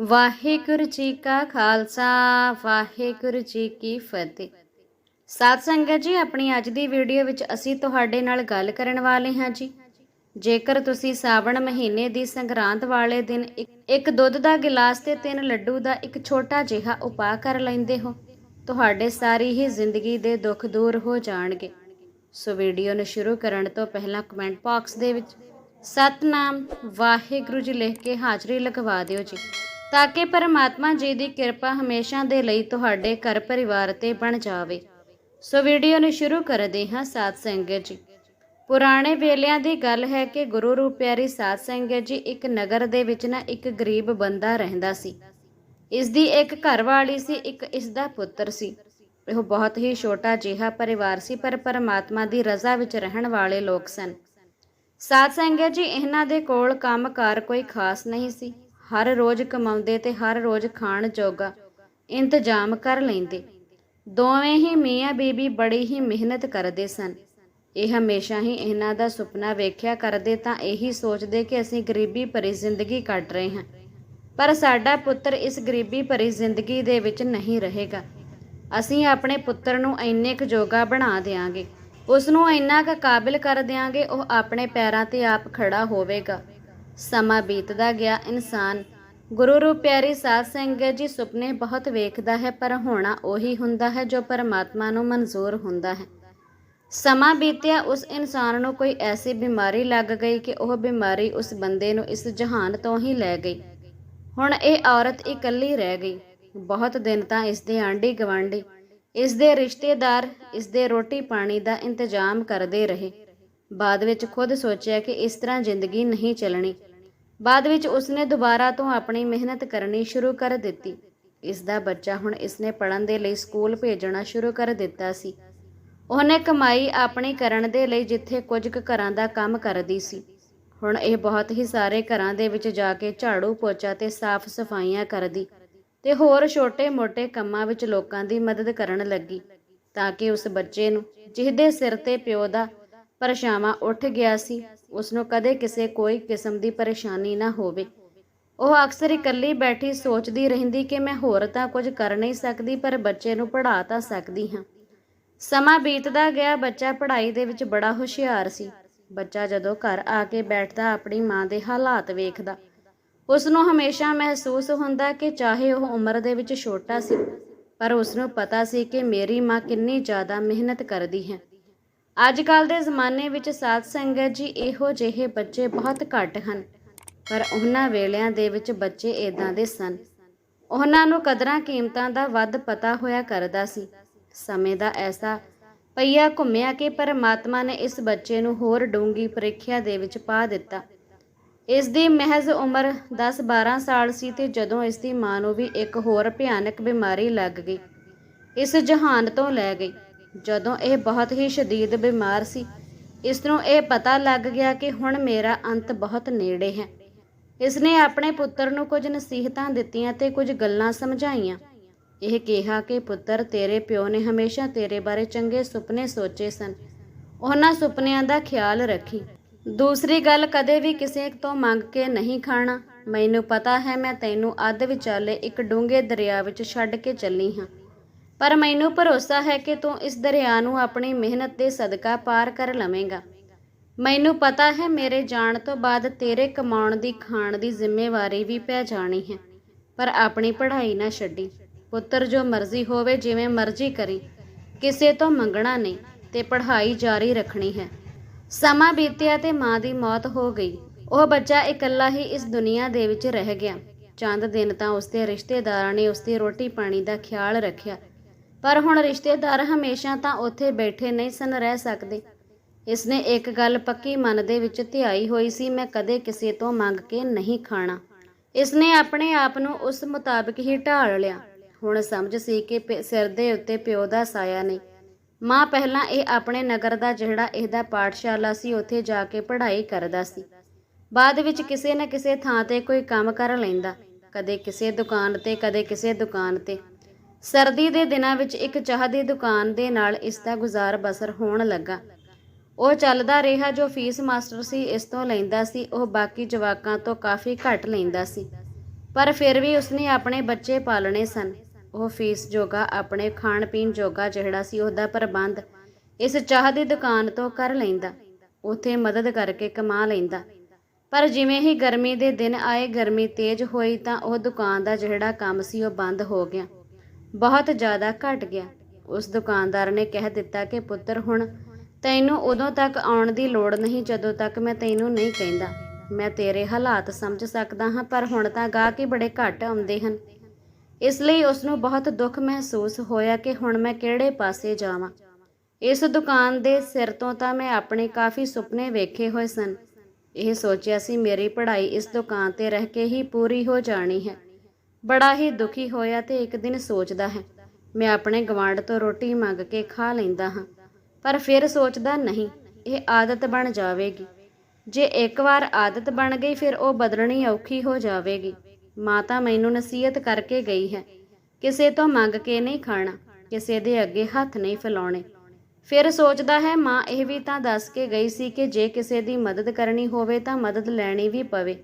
ਵਾਹਿਗੁਰੂ ਜੀ ਕਾ ਖਾਲਸਾ, ਵਾਹਿਗੁਰੂ ਜੀ ਕੀ ਫਤਿਹ। ਸਾਧ ਸੰਗਤ ਜੀ, ਆਪਣੀ ਅੱਜ ਦੀ ਵੀਡੀਓ ਵਿੱਚ ਅਸੀਂ ਤੁਹਾਡੇ ਨਾਲ ਗੱਲ ਕਰਨ ਵਾਲੇ ਹਾਂ ਜੀ। ਜੇਕਰ ਤੁਸੀਂ ਸਾਵਣ ਮਹੀਨੇ ਦੀ ਸੰਗਰਾਂਦ ਵਾਲੇ ਦਿਨ ਇੱਕ- ਇੱਕ ਦੁੱਧ ਦਾ ਗਿਲਾਸ ਤੇ ਤਿੰਨ ਲੱਡੂ ਦਾ ਇੱਕ ਛੋਟਾ ਜਿਹਾ ਉਪਾਅ ਕਰ ਲੈਂਦੇ ਹੋ, ਤੁਹਾਡੇ ਸਾਰੀ ਹੀ ਜ਼ਿੰਦਗੀ ਦੇ ਦੁੱਖ ਦੂਰ ਹੋ ਜਾਣਗੇ। ਸੋ ਵੀਡੀਓ ਨੂੰ ਸ਼ੁਰੂ ਕਰਨ ਤੋਂ ਪਹਿਲਾਂ ਕਮੈਂਟ ਬਾਕਸ ਦੇ ਵਿੱਚ ਸਤਨਾਮ ਵਾਹਿਗੁਰੂ ਜੀ ਲਿਖ ਕੇ ਹਾਜ਼ਰੀ ਲਗਵਾ ਦਿਓ ਜੀ। ਤਾਂ ਕਿ ਪਰਮਾਤਮਾ ਜੀ ਦੀ ਕਿਰਪਾ ਹਮੇਸ਼ਾ ਦੇ ਲਈ ਤੁਹਾਡੇ ਘਰ ਪਰਿਵਾਰ ਤੇ ਬਣ ਜਾਵੇ। ਸੋ ਵੀਡੀਓ ਨੂੰ ਸ਼ੁਰੂ ਕਰਦੇ ਹਾਂ ਸਾਧ ਸੰਗਤ ਜੀ। ਪੁਰਾਣੇ ਵੇਲਿਆਂ ਦੀ ਗੱਲ ਹੈ ਕਿ ਗੁਰੂ ਰੂਪ ਪਿਆਰੀ ਸਾਧ ਸੰਗਤ ਜੀ ਇੱਕ ਨਗਰ ਦੇ ਵਿੱਚ ਨਾ ਇੱਕ ਗਰੀਬ ਬੰਦਾ ਰਹਿੰਦਾ ਸੀ। ਇਸ ਦੀ ਇੱਕ ਘਰਵਾਲੀ ਸੀ, ਇੱਕ ਇਸ ਦਾ ਪੁੱਤਰ ਸੀ। ਉਹ ਬਹੁਤ ਹੀ ਛੋਟਾ ਜਿਹਾ ਪਰਿਵਾਰ ਸੀ, ਪਰ ਪਰਮਾਤਮਾ ਦੀ ਰਜ਼ਾ ਵਿੱਚ ਰਹਿਣ ਵਾਲੇ ਲੋਕ ਸਨ। ਸਾਧ ਸੰਗਤ ਜੀ, ਇਹਨਾਂ ਦੇ ਕੋਲ ਕੰਮਕਾਰ ਕੋਈ ਖਾਸ ਨਹੀਂ ਸੀ। ਹਰ ਰੋਜ਼ ਕਮਾਉਂਦੇ ਤੇ ਹਰ ਰੋਜ਼ ਖਾਣ ਜੋਗਾ। ਇੰਤਜ਼ਾਮ ਕਰ ਲੈਂਦੇ। ਦੋਵੇਂ ਹੀ ਮੀਆਂ ਬੀਬੀ ਬੜੀ ਹੀ ਮਿਹਨਤ ਕਰਦੇ ਸਨ। ਇਹ ਹਮੇਸ਼ਾ ਹੀ ਇਹਨਾਂ ਦਾ ਸੁਪਨਾ ਵੇਖਿਆ ਕਰਦੇ ਤਾਂ ਇਹੀ ਸੋਚਦੇ ਕਿ ਅਸੀਂ ਗਰੀਬੀ ਭਰੀ ਜ਼ਿੰਦਗੀ ਕੱਟ ਰਹੇ ਹਾਂ। ਪਰ ਸਾਡਾ ਪੁੱਤਰ ਇਸ ਗਰੀਬੀ ਭਰੀ ਜ਼ਿੰਦਗੀ ਦੇ ਵਿੱਚ ਨਹੀਂ ਰਹੇਗਾ। ਅਸੀਂ ਆਪਣੇ ਪੁੱਤਰ ਨੂੰ ਇੰਨੇ ਕੁ ਜੋਗਾ ਬਣਾ ਦੇਾਂਗੇ ਉਸ ਨੂੰ ਇੰਨਾ ਕੁ ਕਾਬਿਲ ਕਰ ਦੇਾਂਗੇ ਉਹ ਆਪਣੇ ਪੈਰਾਂ ਤੇ ਆਪ ਖੜਾ ਹੋਵੇਗਾ। ਸਮਾਂ ਬੀਤਦਾ ਗਿਆ ਇਨਸਾਨ। ਗੁਰੂ ਰੂਪ ਪਿਆਰੀ ਸਾਧ ਸੰਗਤ ਜੀ ਸੁਪਨੇ ਬਹੁਤ ਵੇਖਦਾ ਹੈ, ਪਰ ਹੋਣਾ ਉਹੀ ਹੁੰਦਾ ਹੈ ਜੋ ਪਰਮਾਤਮਾ ਨੂੰ ਮਨਜ਼ੂਰ ਹੁੰਦਾ ਹੈ। ਸਮਾਂ ਬੀਤਿਆ, ਉਸ ਇਨਸਾਨ ਨੂੰ ਕੋਈ ਐਸੀ ਬਿਮਾਰੀ ਲੱਗ ਗਈ ਕਿ ਉਹ ਬਿਮਾਰੀ ਉਸ ਬੰਦੇ ਨੂੰ ਇਸ ਜਹਾਨ ਤੋਂ ਹੀ ਲੈ ਗਈ। ਹੁਣ ਇਹ ਔਰਤ ਇਕੱਲੀ ਰਹਿ ਗਈ। ਬਹੁਤ ਦਿਨ ਤਾਂ ਇਸ ਦੇ ਆਂਢੀ ਗਵਾਂਢੀ ਇਸ ਦੇ ਰਿਸ਼ਤੇਦਾਰ, ਇਸ ਦੇ ਰੋਟੀ ਪਾਣੀ ਦਾ ਇੰਤਜ਼ਾਮ ਕਰਦੇ ਰਹੇ। ਬਾਅਦ ਵਿੱਚ ਖੁਦ ਸੋਚਿਆ ਕਿ ਇਸ ਤਰ੍ਹਾਂ ਜ਼ਿੰਦਗੀ ਨਹੀਂ ਚੱਲਣੀ। ਬਾਅਦ ਵਿੱਚ ਉਸਨੇ ਦੁਬਾਰਾ ਤੋਂ ਆਪਣੀ ਮਿਹਨਤ ਕਰਨੀ ਸ਼ੁਰੂ ਕਰ ਦਿੱਤੀ। ਇਸ ਦਾ ਬੱਚਾ ਹੁਣ ਇਸਨੇ ਪੜਨ ਦੇ ਲਈ ਸਕੂਲ ਭੇਜਣਾ ਸ਼ੁਰੂ ਕਰ ਦਿੱਤਾ ਸੀ। ਉਹਨੇ ਕਮਾਈ ਆਪਣੀ ਕਰਨ ਦੇ ਲਈ ਜਿੱਥੇ ਕੁਝ ਕੁ ਘਰਾਂ ਦਾ ਕੰਮ ਕਰਦੀ ਸੀ। ਹੁਣ ਇਹ ਬਹੁਤ ਹੀ ਸਾਰੇ ਘਰਾਂ ਦੇ ਵਿੱਚ ਜਾ ਕੇ ਝਾੜੂ ਪੋਚਾ ਤੇ ਸਾਫ਼ ਸਫਾਈਆਂ ਕਰਦੀ ਤੇ ਹੋਰ ਛੋਟੇ-ਮੋਟੇ ਕੰਮਾਂ ਵਿੱਚ ਲੋਕਾਂ ਦੀ ਮਦਦ ਕਰਨ ਲੱਗੀ ਤਾਂ ਕਿ ਉਸ ਬੱਚੇ ਨੂੰ, ਜਿਹਦੇ ਸਿਰ ਤੇ ਪਿਓ ਦਾ ਪਰਛਾਵਾਂ ਉੱਠ ਗਿਆ ਸੀ। ਉਸ ਨੂੰ ਕਦੇ ਕਿਸੇ ਕੋਈ ਕਿਸਮ ਦੀ ਪਰੇਸ਼ਾਨੀ ਨਾ ਹੋਵੇ। ਉਹ ਅਕਸਰ ਇਕੱਲੀ ਬੈਠੀ ਸੋਚਦੀ ਰਹਿੰਦੀ ਕਿ ਮੈਂ ਹੋਰ ਤਾਂ ਕੁਝ ਕਰ ਨਹੀਂ ਸਕਦੀ, ਪਰ ਬੱਚੇ ਨੂੰ ਪੜ੍ਹਾ ਤਾਂ ਸਕਦੀ ਹਾਂ। ਸਮਾਂ ਬੀਤਦਾ ਗਿਆ, ਬੱਚਾ ਪੜ੍ਹਾਈ ਦੇ ਵਿੱਚ ਬੜਾ ਹੁਸ਼ਿਆਰ ਸੀ। ਬੱਚਾ ਜਦੋਂ ਘਰ ਆ ਕੇ ਬੈਠਦਾ, ਆਪਣੀ ਮਾਂ ਦੇ ਹਾਲਾਤ ਵੇਖਦਾ। ਉਸ ਨੂੰ ਹਮੇਸ਼ਾ ਮਹਿਸੂਸ ਹੁੰਦਾ ਕਿ ਚਾਹੇ ਉਹ ਉਮਰ ਦੇ ਵਿੱਚ ਛੋਟਾ ਸੀ, ਪਰ ਉਸ ਨੂੰ ਪਤਾ ਸੀ ਕਿ ਮੇਰੀ ਮਾਂ ਕਿੰਨੀ ਜ਼ਿਆਦਾ ਮਿਹਨਤ ਕਰਦੀ ਹੈ। ਅੱਜ ਕੱਲ ਦੇ ਜ਼ਮਾਨੇ ਵਿੱਚ ਸਾਧ ਸੰਗਤ ਜੀ ਇਹੋ ਜਿਹੇ ਬੱਚੇ ਬਹੁਤ ਘੱਟ ਹਨ। ਪਰ ਉਹਨਾਂ ਵੇਲਿਆਂ ਦੇ ਵਿੱਚ ਬੱਚੇ ਇਦਾਂ ਦੇ ਸਨ। ਉਹਨਾਂ ਨੂੰ ਕਦਰਾਂ ਕੀਮਤਾਂ ਦਾ ਵੱਧ ਪਤਾ ਹੋਇਆ ਕਰਦਾ ਸੀ। ਸਮੇਂ ਦਾ ਐਸਾ ਪਈਆ ਘੁੰਮਿਆ ਕਿ ਪਰਮਾਤਮਾ ਨੇ ਇਸ ਬੱਚੇ ਨੂੰ ਹੋਰ ਡੂੰਗੀ ਪ੍ਰੀਖਿਆ ਦੇ ਵਿੱਚ ਪਾ ਦਿੱਤਾ। ਇਸ ਦੀ ਮਹਿਜ਼ ਉਮਰ 10-12 ਸਾਲ ਸੀ ਤੇ ਜਦੋਂ ਇਸ ਦੀ ਮਾਂ ਨੂੰ ਵੀ ਇੱਕ ਹੋਰ ਭਿਆਨਕ ਬਿਮਾਰੀ ਲੱਗ ਗਈ। ਇਸ ਜਹਾਨ ਤੋਂ ਲੈ ਗਈ। ਜਦੋਂ ਇਹ ਬਹੁਤ ਹੀ ਸ਼ਦੀਦ ਬਿਮਾਰ ਸੀ, ਇਸ ਨੂੰ ਇਹ ਪਤਾ ਲੱਗ ਗਿਆ ਕਿ ਹੁਣ ਮੇਰਾ ਅੰਤ ਬਹੁਤ ਨੇੜੇ ਹੈ। ਇਸ ਨੇ ਆਪਣੇ ਪੁੱਤਰ ਨੂੰ ਕੁਝ ਨਸੀਹਤਾਂ ਦਿੱਤੀਆਂ ਤੇ ਕੁਝ ਗੱਲਾਂ ਸਮਝਾਈਆਂ। ਇਹ ਕਿਹਾ ਕਿ, ਪੁੱਤਰ, ਤੇਰੇ ਪਿਓ ਨੇ ਹਮੇਸ਼ਾ ਤੇਰੇ ਬਾਰੇ ਚੰਗੇ ਸੁਪਨੇ ਸੋਚੇ ਸਨ। ਉਹਨਾਂ ਸੁਪਨਿਆਂ ਦਾ ਖਿਆਲ ਰੱਖੀ। ਦੂਸਰੀ ਗੱਲ ਕਦੇ ਵੀ ਕਿਸੇ ਤੋਂ ਮੰਗ ਕੇ ਨਹੀਂ ਖਾਣਾ। ਮੈਨੂੰ ਪਤਾ ਹੈ ਮੈਂ ਤੈਨੂੰ ਅੱਧ ਵਿਚਾਲੇ ਇੱਕ ਡੂੰਘੇ ਦਰਿਆ ਵਿੱਚ ਛੱਡ ਕੇ ਚੱਲੀ ਹਾਂ। ਪਰ ਮੈਨੂੰ ਭਰੋਸਾ ਹੈ ਕਿ ਤੂੰ ਇਸ ਦਰਿਆ ਨੂੰ ਆਪਣੀ ਮਿਹਨਤ ਦੇ ਸਦਕਾ ਪਾਰ ਕਰ ਲਵੇਂਗਾ। ਮੈਨੂੰ ਪਤਾ ਹੈ ਮੇਰੇ ਜਾਣ ਤੋਂ ਬਾਅਦ ਤੇਰੇ ਕਮਾਉਣ ਦੀ, ਖਾਣ ਦੀ ਜ਼ਿੰਮੇਵਾਰੀ ਵੀ ਪੈ ਜਾਣੀ ਹੈ, ਪਰ ਆਪਣੀ ਪੜ੍ਹਾਈ ਨਾ ਛੱਡੀ। ਪੁੱਤਰ, ਜੋ ਮਰਜ਼ੀ ਹੋਵੇ, ਜਿਵੇਂ ਮਰਜ਼ੀ ਕਰੀ, ਕਿਸੇ ਤੋਂ ਮੰਗਣਾ ਨਹੀਂ ਤੇ ਪੜ੍ਹਾਈ ਜਾਰੀ ਰੱਖਣੀ ਹੈ। ਸਮਾਂ ਬੀਤਿਆ ਤੇ ਮਾਂ ਦੀ ਮੌਤ ਹੋ ਗਈ। ਉਹ ਬੱਚਾ ਇਕੱਲਾ ਹੀ ਇਸ ਦੁਨੀਆ ਦੇ ਵਿੱਚ ਰਹਿ ਗਿਆ। ਚੰਦ ਦਿਨ ਤਾਂ ਉਸਦੇ ਰਿਸ਼ਤੇਦਾਰਾਂ ਨੇ ਉਸਦੀ ਰੋਟੀ ਪਾਣੀ ਦਾ ਖਿਆਲ ਰੱਖਿਆ। ਪਰ ਹੁਣ ਰਿਸ਼ਤੇਦਾਰ ਹਮੇਸ਼ਾ ਤਾਂ ਉੱਥੇ ਬੈਠੇ ਨਹੀਂ ਸਨ, ਰਹਿ ਸਕਦੇ। ਇਸਨੇ ਇੱਕ ਗੱਲ ਪੱਕੀ ਮਨ ਦੇ ਵਿੱਚ ਧਿਆਈ ਹੋਈ ਸੀ, ਮੈਂ ਕਦੇ ਕਿਸੇ ਤੋਂ ਮੰਗ ਕੇ ਨਹੀਂ ਖਾਣਾ। ਇਸਨੇ ਆਪਣੇ ਆਪ ਨੂੰ ਉਸ ਮੁਤਾਬਕ ਹੀ ਢਾਲ ਲਿਆ। ਹੁਣ ਸਮਝ ਸੀ ਕਿ ਸਿਰ ਦੇ ਉੱਤੇ ਪਿਓ ਦਾ ਸਾਇਆ ਨਹੀਂ। ਮਾਂ ਪਹਿਲਾਂ ਇਹ ਆਪਣੇ ਨਗਰ ਦਾ ਜਿਹੜਾ ਇਹਦਾ ਪਾਠਸ਼ਾਲਾ ਸੀ, ਉੱਥੇ ਜਾ ਕੇ ਪੜ੍ਹਾਈ ਕਰਦਾ ਸੀ। ਬਾਅਦ ਵਿੱਚ ਕਿਸੇ ਨਾ ਕਿਸੇ ਥਾਂ ਤੇ ਕੋਈ ਕੰਮ ਕਰ ਲੈਂਦਾ, ਕਦੇ ਕਿਸੇ ਦੁਕਾਨ ਤੇ, ਕਦੇ ਕਿਸੇ ਦੁਕਾਨ ਤੇ। ਸਰਦੀ ਦੇ ਦਿਨਾਂ ਵਿੱਚ ਇੱਕ ਚਾਹ ਦੀ ਦੁਕਾਨ ਦੇ ਨਾਲ ਇਸ ਦਾ ਗੁਜ਼ਾਰ ਬਸਰ ਹੋਣ ਲੱਗਾ। ਉਹ ਚੱਲਦਾ ਰਿਹਾ ਜੋ ਫੀਸ ਮਾਸਟਰ ਸੀ, ਇਸ ਤੋਂ ਲੈਂਦਾ ਸੀ, ਉਹ ਬਾਕੀ ਜਵਾਕਾਂ ਤੋਂ ਕਾਫੀ ਘੱਟ ਲੈਂਦਾ ਸੀ। ਪਰ ਫਿਰ ਵੀ ਉਸਨੇ ਆਪਣੇ ਬੱਚੇ ਪਾਲਣੇ ਸਨ। ਉਹ ਫੀਸ ਜੋਗਾ, ਆਪਣੇ ਖਾਣ ਪੀਣ ਜੋਗਾ ਜਿਹੜਾ ਸੀ, ਉਹਦਾ ਪ੍ਰਬੰਧ ਇਸ ਚਾਹ ਦੀ ਦੁਕਾਨ ਤੋਂ ਕਰ ਲੈਂਦਾ। ਉਥੇ ਮਦਦ ਕਰਕੇ ਕਮਾ ਲੈਂਦਾ। ਪਰ ਜਿਵੇਂ ਹੀ ਗਰਮੀ ਦੇ ਦਿਨ ਆਏ, ਗਰਮੀ ਤੇਜ਼ ਹੋਈ ਤਾਂ ਉਹ ਦੁਕਾਨ ਦਾ ਜਿਹੜਾ ਕੰਮ ਸੀ, ਉਹ ਬੰਦ ਹੋ ਗਿਆ। ਬਹੁਤ ਜ਼ਿਆਦਾ ਘਟ ਗਿਆ। ਉਸ ਦੁਕਾਨਦਾਰ ਨੇ ਕਹਿ ਦਿੱਤਾ ਕਿ, ਪੁੱਤਰ, ਹੁਣ ਤੈਨੂੰ ਉਦੋਂ ਤੱਕ ਆਉਣ ਦੀ ਲੋੜ ਨਹੀਂ ਜਦੋਂ ਤੱਕ ਮੈਂ ਤੈਨੂੰ ਨਹੀਂ ਕਹਿੰਦਾ। ਮੈਂ ਤੇਰੇ ਹਾਲਾਤ ਸਮਝ ਸਕਦਾ ਹਾਂ, ਪਰ ਹੁਣ ਤਾਂ ਗਾਹਕ ਹੀ ਬੜੇ ਘੱਟ ਆਉਂਦੇ ਹਨ। ਇਸ ਲਈ ਉਸ ਨੂੰ ਬਹੁਤ ਦੁੱਖ ਮਹਿਸੂਸ ਹੋਇਆ ਕਿ ਹੁਣ ਮੈਂ ਕਿਹੜੇ ਪਾਸੇ ਜਾਵਾਂ। ਇਸ ਦੁਕਾਨ ਦੇ ਸਿਰ ਤੋਂ ਤਾਂ ਮੈਂ ਆਪਣੇ ਕਾਫੀ ਸੁਪਨੇ ਵੇਖੇ ਹੋਏ ਸਨ। ਇਹ ਸੋਚਿਆ ਸੀ, ਮੇਰੀ ਪੜ੍ਹਾਈ ਇਸ ਦੁਕਾਨ ਤੇ ਰਹਿ ਕੇ ਹੀ ਪੂਰੀ ਹੋ ਜਾਣੀ ਹੈ। ਬੜਾ ਹੀ ਦੁਖੀ ਹੋਇਆ ਤੇ ਇੱਕ ਦਿਨ ਸੋਚਦਾ ਹੈ, ਮੈਂ ਆਪਣੇ ਗਵਾਂਢ ਤੋਂ ਰੋਟੀ ਮੰਗ ਕੇ ਖਾ ਲੈਂਦਾ ਹਾਂ, ਪਰ ਫਿਰ ਸੋਚਦਾ ਨਹੀਂ, ਇਹ ਆਦਤ ਬਣ ਜਾਵੇਗੀ। ਜੇ ਇੱਕ ਵਾਰ ਆਦਤ ਬਣ ਗਈ, ਫਿਰ ਉਹ ਬਦਲਣੀ ਔਖੀ ਹੋ ਜਾਵੇਗੀ। ਮਾਤਾ ਮੈਨੂੰ ਨਸੀਹਤ ਕਰਕੇ ਗਈ ਹੈ, ਕਿਸੇ ਤੋਂ ਮੰਗ ਕੇ ਨਹੀਂ ਖਾਣਾ, ਕਿਸੇ ਦੇ ਅੱਗੇ ਹੱਥ ਨਹੀਂ ਫੈਲਾਉਣੇ। ਫਿਰ ਸੋਚਦਾ ਹੈ, ਮਾਂ ਇਹ ਵੀ ਤਾਂ ਦੱਸ ਕੇ ਗਈ ਸੀ ਕਿ ਜੇ ਕਿਸੇ ਦੀ ਮਦਦ ਕਰਨੀ ਹੋਵੇ, ਤਾਂ ਮਦਦ ਲੈਣੀ ਵੀ ਪਵੇ।